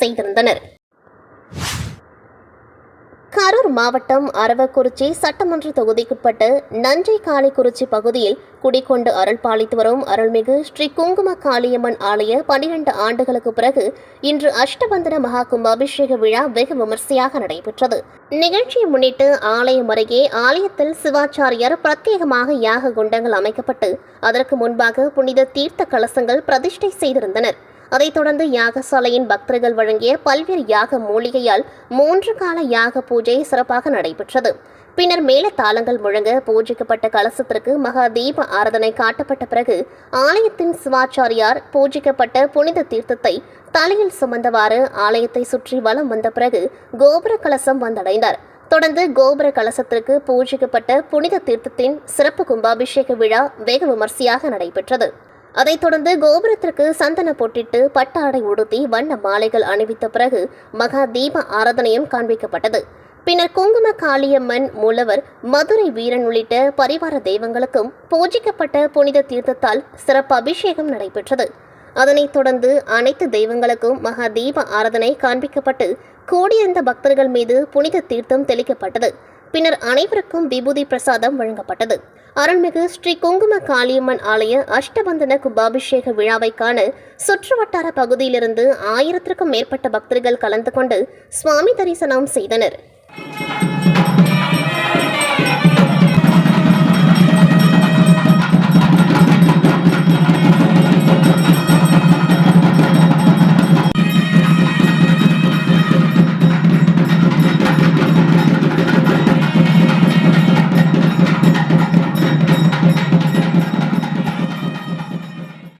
செய்திருந்தனர். கரூர் மாவட்டம் அரவக்குறிச்சி சட்டமன்ற தொகுதிக்குட்பட்ட நஞ்சை காளிக்குறிச்சி பகுதியில் குடிக்கொண்டு அருள் பாலித்து வரும் அருள்மிகு ஸ்ரீ குங்கும காளியம்மன் ஆலய பனிரெண்டு ஆண்டுகளுக்கு பிறகு இன்று அஷ்டபந்தன மகா கும்பாபிஷேக விழா வெகு விமர்சையாக நடைபெற்றது. நிகழ்ச்சியை முன்னிட்டு ஆலயம் அருகே ஆலயத்தில் சிவாச்சாரியார் பிரத்யேகமாக யாக குண்டங்கள் அமைக்கப்பட்டு அதற்கு முன்பாக புனித தீர்த்த கலசங்கள் பிரதிஷ்டை செய்திருந்தனர். அதைத் தொடர்ந்து யாகசாலையின் பக்தர்கள் வழங்கிய பல்வேறு யாக மூலிகையால் மூன்று கால யாக பூஜை சிறப்பாக நடைபெற்றது. பின்னர் மேல தாளங்கள் முழங்க பூஜிக்கப்பட்ட கலசத்திற்கு மகா தீப ஆராதனை காட்டப்பட்ட பிறகு ஆலயத்தின் சிவாச்சாரியார் பூஜிக்கப்பட்ட புனித தீர்த்தத்தை தலையில் சுமந்தவாறு ஆலயத்தை சுற்றி வலம் வந்த பிறகு கோபுர கலசம் வந்தடைந்தார். தொடர்ந்து கோபுர கலசத்திற்கு பூஜிக்கப்பட்ட புனித தீர்த்தத்தின் சிறப்பு கும்பாபிஷேக விழா வெகு விமர்சையாக நடைபெற்றது. அதைத் தொடர்ந்து கோபுரத்திற்கு சந்தன பொட்டிட்டு பட்டாடை உடுத்தி வண்ண மாலைகள் அணிவித்த பிறகு மகா தீப ஆராதனையும் காண்பிக்கப்பட்டது. பின்னர் குங்கும காளியம்மன் மூலவர் மதுரை வீரன் உள்ளிட்ட பரிவார தெய்வங்களுக்கும் பூஜிக்கப்பட்ட புனித தீர்த்தத்தால் சிறப்பு அபிஷேகம் நடைபெற்றது. அதனைத் தொடர்ந்து அனைத்து தெய்வங்களுக்கும் மகா தீப ஆராதனை காண்பிக்கப்பட்டு கூடியிருந்த பக்தர்கள் மீது புனித தீர்த்தம் தெளிக்கப்பட்டது. பின்னர் அனைவருக்கும் விபூதி பிரசாதம் வழங்கப்பட்டது. அருள்மிகு ஸ்ரீ குங்கும காளியம்மன் ஆலய அஷ்டபந்தன கும்பாபிஷேக விழாவை காண சுற்றுவட்டார பகுதியிலிருந்து ஆயிரத்திற்கும் மேற்பட்ட பக்தர்கள் கலந்து கொண்டு சுவாமி தரிசனம் செய்தனர்.